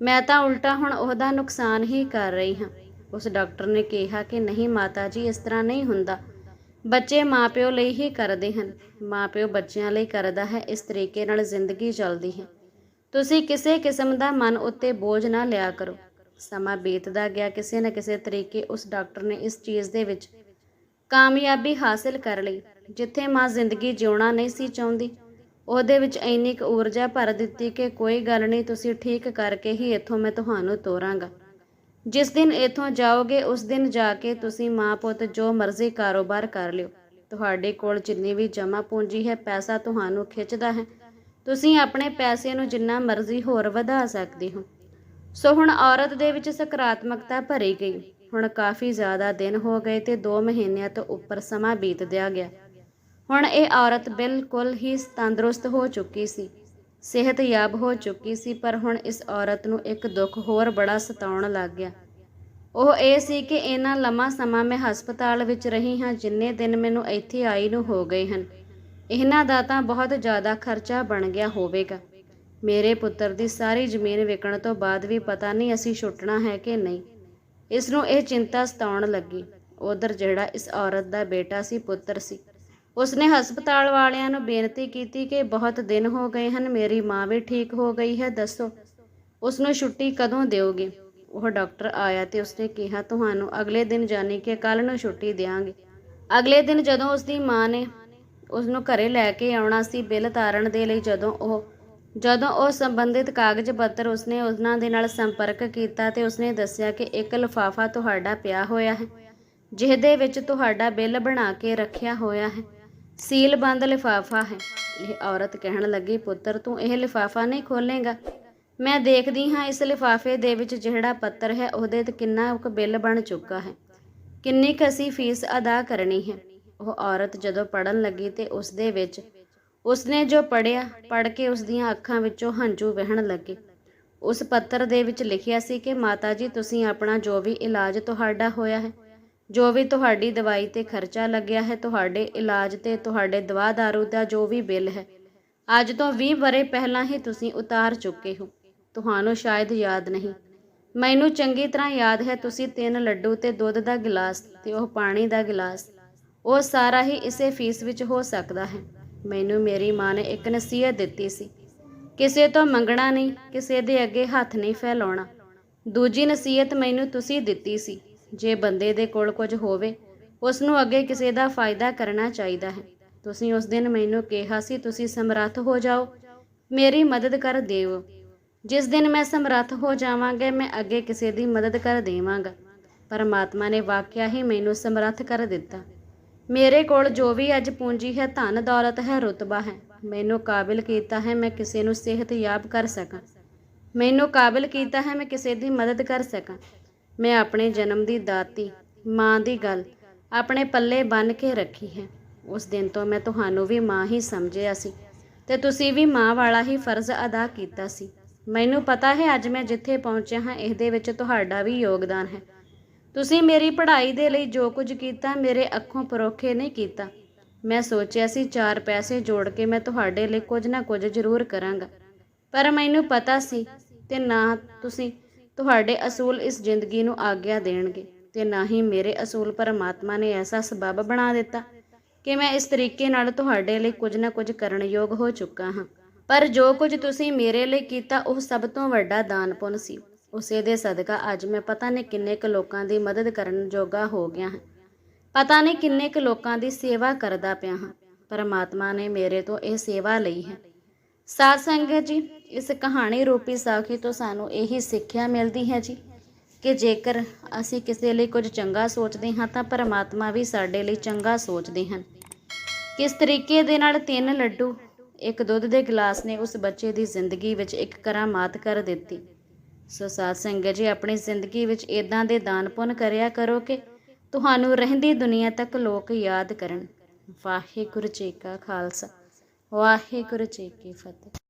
ਮੈਂ ਤਾਂ ਉਲਟਾ ਹੁਣ ਉਹਦਾ ਨੁਕਸਾਨ ਹੀ ਕਰ ਰਹੀ ਹਾਂ। ਉਸ ਡਾਕਟਰ ਨੇ ਕਿਹਾ ਕਿ ਨਹੀਂ ਮਾਤਾ ਜੀ, ਇਸ ਤਰ੍ਹਾਂ ਨਹੀਂ ਹੁੰਦਾ। ਬੱਚੇ ਮਾਪਿਓ ਲਈ ਹੀ ਕਰਦੇ ਹਨ। ਮਾਪਿਓ ਬੱਚਿਆਂ ਲਈ ਕਰਦਾ ਹੈ, ਇਸ ਤਰੀਕੇ ਨਾਲ ਜ਼ਿੰਦਗੀ ਚੱਲਦੀ ਹੈ। ਤੁਸੀਂ ਕਿਸੇ ਕਿਸਮ ਦਾ ਮਨ ਉੱਤੇ ਬੋਝ ਨਾ ਲਿਆ ਕਰੋ। ਸਮਾਂ ਬੀਤਦਾ ਗਿਆ, ਕਿਸੇ ਨਾ ਕਿਸੇ ਤਰੀਕੇ ਉਸ ਡਾਕਟਰ ਨੇ ਇਸ ਚੀਜ਼ ਦੇ ਵਿੱਚ ਕਾਮਯਾਬੀ ਹਾਸਲ ਕਰ ਲਈ। ਜਿੱਥੇ ਮਾਂ ਜ਼ਿੰਦਗੀ ਜਿਉਣਾ ਨਹੀਂ ਸੀ ਚਾਹੁੰਦੀ, ਉਹਦੇ ਵਿੱਚ ਇੰਨੀ ਕੁ ਊਰਜਾ ਭਰ ਦਿੱਤੀ ਕਿ ਕੋਈ ਗੱਲ ਨਹੀਂ, ਤੁਸੀਂ ਠੀਕ ਕਰਕੇ ਹੀ ਇੱਥੋਂ ਮੈਂ ਤੁਹਾਨੂੰ ਤੋਰਾਂਗਾ। ਜਿਸ ਦਿਨ ਇੱਥੋਂ ਜਾਓਗੇ, ਉਸ ਦਿਨ ਜਾ ਕੇ ਤੁਸੀਂ ਮਾਂ ਪੁੱਤ ਜੋ ਮਰਜ਼ੀ ਕਾਰੋਬਾਰ ਕਰ ਲਿਓ। ਤੁਹਾਡੇ ਕੋਲ ਜਿੰਨੀ ਵੀ ਜਮ੍ਹਾਂ ਪੂੰਜੀ ਹੈ, ਪੈਸਾ ਤੁਹਾਨੂੰ ਖਿੱਚਦਾ ਹੈ। ਤੁਸੀਂ ਆਪਣੇ ਪੈਸੇ ਨੂੰ ਜਿੰਨਾ ਮਰਜ਼ੀ ਹੋਰ ਵਧਾ ਸਕਦੇ ਹੋ। ਸੋ ਹੁਣ ਔਰਤ ਦੇ ਵਿੱਚ ਸਕਾਰਾਤਮਕਤਾ ਭਰੀ ਗਈ। ਹੁਣ ਕਾਫੀ ਜ਼ਿਆਦਾ ਦਿਨ ਹੋ ਗਏ ਤੇ 2 ਮਹੀਨਿਆਂ ਤੋਂ ਉੱਪਰ ਸਮਾਂ ਬੀਤਦਿਆ ਗਿਆ। ਹੁਣ ਇਹ ਔਰਤ ਬਿਲਕੁਲ ਹੀ ਤੰਦਰੁਸਤ ਹੋ ਚੁੱਕੀ ਸੀ, ਸਿਹਤਯਾਬ ਹੋ ਚੁੱਕੀ ਸੀ, ਪਰ ਹੁਣ ਇਸ ਔਰਤ ਨੂੰ ਇੱਕ ਦੁੱਖ ਹੋਰ ਬੜਾ ਸਤਾਉਣ ਲੱਗ ਗਿਆ। ਉਹ ਇਹ ਸੀ ਕਿ ਇਹਨਾਂ ਲੰਮਾ ਸਮਾਂ ਮੈਂ ਹਸਪਤਾਲ ਵਿੱਚ ਰਹੀ ਹਾਂ, ਜਿੰਨੇ ਦਿਨ ਮੈਨੂੰ ਇੱਥੇ ਆਈ ਨੂੰ ਹੋ ਗਏ ਹਨ। ਇਹਨਾਂ ਦਾ ਤਾਂ ਬਹੁਤ ਜ਼ਿਆਦਾ ਖਰਚਾ ਬਣ ਗਿਆ ਹੋਵੇਗਾ। ਮੇਰੇ ਪੁੱਤਰ ਦੀ ਸਾਰੀ ਜ਼ਮੀਨ ਵਿਕਣ ਤੋਂ ਬਾਅਦ ਵੀ ਪਤਾ ਨਹੀਂ ਅਸੀਂ ਛੁੱਟਣਾ ਹੈ ਕਿ ਨਹੀਂ। ਇਸ ਨੂੰ ਇਹ ਚਿੰਤਾ ਸਤਾਉਣ ਲੱਗੀ। ਉਧਰ ਜਿਹੜਾ ਇਸ ਔਰਤ ਦਾ ਬੇਟਾ ਸੀ, ਪੁੱਤਰ ਸੀ। ਉਸਨੇ ਹਸਪਤਾਲ ਵਾਲਿਆਂ ਨੂੰ ਬੇਨਤੀ ਕੀਤੀ ਕਿ ਬਹੁਤ ਦਿਨ ਹੋ ਗਏ ਹਨ, ਮੇਰੀ ਮਾਂ ਵੀ ਠੀਕ ਹੋ ਗਈ ਹੈ, ਦੱਸੋ। ਉਸ ਨੂੰ ਛੁੱਟੀ ਕਦੋਂ ਦਿਓਗੇ? ਉਹ ਡਾਕਟਰ ਆਇਆ ਤੇ ਉਸਨੇ ਕਿਹਾ, ਤੁਹਾਨੂੰ ਅਗਲੇ ਦਿਨ ਜਾਣੀ ਕਿ ਕੱਲ ਨੂੰ ਛੁੱਟੀ ਦੇਵਾਂਗੇ ਅਗਲੇ ਦਿਨ ਜਦੋਂ ਉਸਦੀ ਮਾਂ ਨੇ ਉਸ ਨੂੰ ਘਰੇ ਲੈ ਕੇ ਆਉਣਾ ਸੀ, ਬਿੱਲ ਤਾਰਨ ਦੇ ਲਈ ਜਦੋਂ ਉਹ ਜਦੋਂ ਉਹ ਸੰਬੰਧਿਤ ਕਾਗਜ਼ ਪੱਤਰ ਉਸਨੇ ਉਹਨਾਂ ਦੇ ਨਾਲ ਸੰਪਰਕ ਕੀਤਾ ਤੇ ਉਸਨੇ ਦੱਸਿਆ ਕਿ ਇੱਕ ਲਿਫਾਫਾ ਤੁਹਾਡਾ ਪਿਆ ਹੋਇਆ ਹੈ, ਜਿਹਦੇ ਵਿੱਚ ਤੁਹਾਡਾ ਬਿੱਲ ਬਣਾ ਕੇ ਰੱਖਿਆ ਹੋਇਆ ਹੈ। ਸੀਲਬੰਦ ਲਿਫਾਫਾ ਹੈ। ਇਹ ਔਰਤ ਕਹਿਣ ਲੱਗੀ, ਪੁੱਤਰ, ਤੂੰ ਇਹ ਲਿਫਾਫਾ ਨਹੀਂ ਖੋਲੇਗਾ। ਮੈਂ ਦੇਖਦੀ ਹਾਂ ਇਸ ਲਿਫਾਫੇ ਦੇ ਵਿੱਚ ਜਿਹੜਾ ਪੱਤਰ ਹੈ, ਉਹਦੇ ਤੇ ਕਿੰਨਾ ਕੁ ਬਿੱਲ ਬਣ ਚੁੱਕਾ ਹੈ। ਕਿੰਨੀ ਕੁ ਅਸੀਂ ਫੀਸ ਅਦਾ ਕਰਨੀ ਹੈ? ਉਹ ਔਰਤ ਜਦੋਂ ਪੜਨ ਲੱਗੀ ਤੇ ਉਸ ਦੇ ਵਿੱਚ, ਉਸਨੇ ਜੋ ਪੜਿਆ ਪੜ ਕੇ ਉਸ ਦੀਆਂ ਅੱਖਾਂ ਵਿੱਚੋਂ ਹੰਝੂ ਵਹਿਣ ਲੱਗੇ। ਉਸ ਪੱਤਰ ਦੇ ਵਿੱਚ ਲਿਖਿਆ ਸੀ ਕਿ, ਮਾਤਾ ਜੀ, ਤੁਸੀਂ ਆਪਣਾ ਜੋ ਵੀ ਇਲਾਜ ਤੁਹਾਡਾ ਹੋਇਆ ਹੈ ਜੋ ਵੀ ਤੁਹਾਡੀ ਦਵਾਈ ਤੇ ਖਰਚਾ ਲੱਗਿਆ ਹੈ, ਤੁਹਾਡੇ ਇਲਾਜ ਤੇ, ਤੁਹਾਡੇ ਦਵਾ ਦਾਰੂ ਦਾ ਜੋ ਵੀ ਬਿੱਲ ਹੈ, ਅੱਜ ਤੋਂ 20 ਬਰੇ ਪਹਿਲਾਂ ਹੀ ਤੁਸੀਂ ਉਤਾਰ ਚੁੱਕੇ ਹੋ। ਤੁਹਾਨੂੰ ਸ਼ਾਇਦ ਯਾਦ ਨਹੀਂ। ਮੈਨੂੰ ਚੰਗੀ ਤਰ੍ਹਾਂ ਯਾਦ ਹੈ, ਤੁਸੀਂ ਤਿੰਨ ਲੱਡੂ ਤੇ ਦੁੱਧ ਦਾ ਗਿਲਾਸ ਤੇ ਉਹ ਪਾਣੀ ਦਾ ਗਿਲਾਸ। ਉਹ ਸਾਰਾ ਹੀ ਇਸੇ ਫੀਸ ਵਿੱਚ ਹੋ ਸਕਦਾ ਹੈ। ਮੈਨੂੰ ਮੇਰੀ ਮਾਂ ਨੇ ਇੱਕ ਨਸੀਹਤ ਦਿੱਤੀ ਸੀ। ਕਿਸੇ ਤੋਂ ਮੰਗਣਾ ਨਹੀਂ, ਕਿਸੇ ਦੇ ਅੱਗੇ ਹੱਥ ਨਹੀਂ ਫੈਲਾਉਣਾ। ਦੂਜੀ ਨਸੀਹਤ ਮੈਨੂੰ ਤੁਸੀਂ ਦਿੱਤੀ ਸੀ। ਜੇ ਬੰਦੇ ਦੇ ਕੋਲ ਕੁਝ ਹੋਵੇ ਉਸ ਨੂੰ ਅੱਗੇ ਕਿਸੇ ਦਾ ਫਾਇਦਾ ਕਰਨਾ ਚਾਹੀਦਾ ਹੈ। ਤੁਸੀਂ ਉਸ ਦਿਨ ਮੈਨੂੰ ਕਿਹਾ ਸੀ, ਤੁਸੀਂ ਸਮਰੱਥ ਹੋ ਜਾਓ। ਮੇਰੀ ਮਦਦ ਕਰ ਦਿਓ ਜਿਸ ਦਿਨ ਮੈਂ ਸਮਰੱਥ ਹੋ ਜਾਵਾਂਗਾ, ਮੈਂ ਅੱਗੇ ਕਿਸੇ ਦੀ ਮਦਦ ਕਰ ਦੇਵਾਂਗਾ। ਪਰਮਾਤਮਾ ਨੇ ਵਾਕਿਆ ਹੀ ਮੈਨੂੰ ਸਮਰੱਥ ਕਰ ਦਿੱਤਾ। ਮੇਰੇ ਕੋਲ ਜੋ ਵੀ ਅੱਜ ਪੂੰਜੀ ਹੈ, ਧਨ ਦੌਲਤ ਹੈ, ਰੁਤਬਾ ਹੈ। ਮੈਨੂੰ ਕਾਬਿਲ ਕੀਤਾ ਹੈ, ਮੈਂ ਕਿਸੇ ਨੂੰ ਸਿਹਤਯਾਬ ਕਰ ਸਕਾਂ। ਮੈਨੂੰ ਕਾਬਿਲ ਕੀਤਾ ਹੈ, ਮੈਂ ਕਿਸੇ ਦੀ ਮਦਦ ਕਰ ਸਕਾਂ। ਮੈਂ ਆਪਣੇ ਜਨਮ ਦੀ ਦਾਤੀ, ਮਾਂ ਦੀ ਗੱਲ, ਆਪਣੇ ਪੱਲੇ ਬੰਨ ਕੇ ਰੱਖੀ ਹੈ। ਉਸ ਦਿਨ ਤੋਂ ਮੈਂ ਤੁਹਾਨੂੰ ਵੀ ਮਾਂ ਹੀ ਸਮਝਿਆ ਸੀ ਤੇ ਤੁਸੀਂ ਵੀ ਮਾਂ ਵਾਲਾ ਹੀ ਫਰਜ਼ ਅਦਾ ਕੀਤਾ ਸੀ। ਮੈਨੂੰ ਪਤਾ ਹੈ ਅੱਜ ਮੈਂ ਜਿੱਥੇ ਪਹੁੰਚਿਆ ਹਾਂ, ਇਹਦੇ ਵਿੱਚ ਤੁਹਾਡਾ ਵੀ ਯੋਗਦਾਨ ਹੈ। ਤੁਸੀਂ ਮੇਰੀ ਪੜ੍ਹਾਈ ਦੇ ਲਈ ਜੋ ਕੁਝ ਕੀਤਾ, ਮੇਰੇ ਅੱਖੋਂ ਪਰੋਖੇ ਨਹੀਂ ਕੀਤਾ। ਮੈਂ ਸੋਚਿਆ ਸੀ, ਚਾਰ ਪੈਸੇ ਜੋੜ ਕੇ ਮੈਂ ਤੁਹਾਡੇ ਲਈ ਕੁਝ ਨਾ ਕੁਝ ਜ਼ਰੂਰ ਕਰਾਂਗਾ। ਪਰ ਮੈਨੂੰ ਪਤਾ ਸੀ ਤੇ ਨਾ ਤੁਸੀਂ ਤੁਹਾਡੇ ਅਸੂਲ ਇਸ ਜ਼ਿੰਦਗੀ ਨੂੰ ਆਗਿਆ ਦੇਣਗੇ ਤੇ ਨਾ ਹੀ ਮੇਰੇ ਅਸੂਲ ਪਰਮਾਤਮਾ ਨੇ ਐਸਾ ਸਬਬ ਬਣਾ ਦਿੱਤਾ ਕਿ ਮੈਂ ਇਸ ਤਰੀਕੇ ਨਾਲ ਤੁਹਾਡੇ ਲਈ ਕੁਝ ਨਾ ਕੁਝ ਕਰਨ ਯੋਗ ਹੋ ਚੁੱਕਾ ਹਾਂ। ਪਰ ਜੋ ਕੁਝ ਤੁਸੀਂ ਮੇਰੇ ਲਈ ਕੀਤਾ, ਉਹ ਸਭ ਤੋਂ ਵੱਡਾ ਦਾਨ ਪੁੰਨ ਸੀ। ਉਸੇ ਦੇ ਸਦਕਾ ਅੱਜ ਮੈਂ ਪਤਾ ਨਹੀਂ ਕਿੰਨੇ ਕੁ ਲੋਕਾਂ ਦੀ ਮਦਦ ਕਰਨ ਜੋਗਾ ਹੋ ਗਿਆ ਹਾਂ। ਪਤਾ ਨਹੀਂ ਕਿੰਨੇ ਕੁ ਲੋਕਾਂ ਦੀ ਸੇਵਾ ਕਰਦਾ ਪਿਆ ਹਾਂ। ਪਰਮਾਤਮਾ ਨੇ ਮੇਰੇ ਤੋਂ ਇਹ ਸੇਵਾ ਲਈ ਹੈ। ਸਾਧ ਸੰਗਤ ਜੀ, ਇਸ ਕਹਾਣੀ ਰੂਪੀ ਸਾਖੀ ਤੋਂ ਸਾਨੂੰ ਇਹੀ ਸਿੱਖਿਆ ਮਿਲਦੀ ਹੈ ਜੀ ਕਿ ਜੇਕਰ ਅਸੀਂ ਕਿਸੇ ਲਈ ਕੁਝ ਚੰਗਾ ਸੋਚਦੇ ਹਾਂ ਤਾਂ ਪਰਮਾਤਮਾ ਵੀ ਸਾਡੇ ਲਈ ਚੰਗਾ ਸੋਚਦੇ ਹਨ। ਕਿਸ ਤਰੀਕੇ ਦੇ ਨਾਲ ਤਿੰਨ ਲੱਡੂ, ਇੱਕ ਦੁੱਧ ਦੇ ਗਲਾਸ ਨੇ ਉਸ ਬੱਚੇ ਦੀ ਜ਼ਿੰਦਗੀ ਵਿੱਚ ਇੱਕ ਕਰਾਮਾਤ ਕਰ ਦਿੱਤੀ। ਸੋ ਸਾਧ ਸੰਗਤ ਜੀ, ਆਪਣੀ ਜ਼ਿੰਦਗੀ ਵਿੱਚ ਇਦਾਂ ਦੇ ਦਾਨ ਪੁੰਨ ਕਰਿਆ ਕਰੋ ਕਿ ਤੁਹਾਨੂੰ ਰਹਿੰਦੀ ਦੁਨੀਆ ਤੱਕ ਲੋਕ ਯਾਦ ਕਰਨ। ਵਾਹਿਗੁਰੂ ਜੀ ਕਾ ਖਾਲਸਾ। ਵਾਹਿਗੁਰੂ ਜੀ ਕੀ ਫਤਿਹ।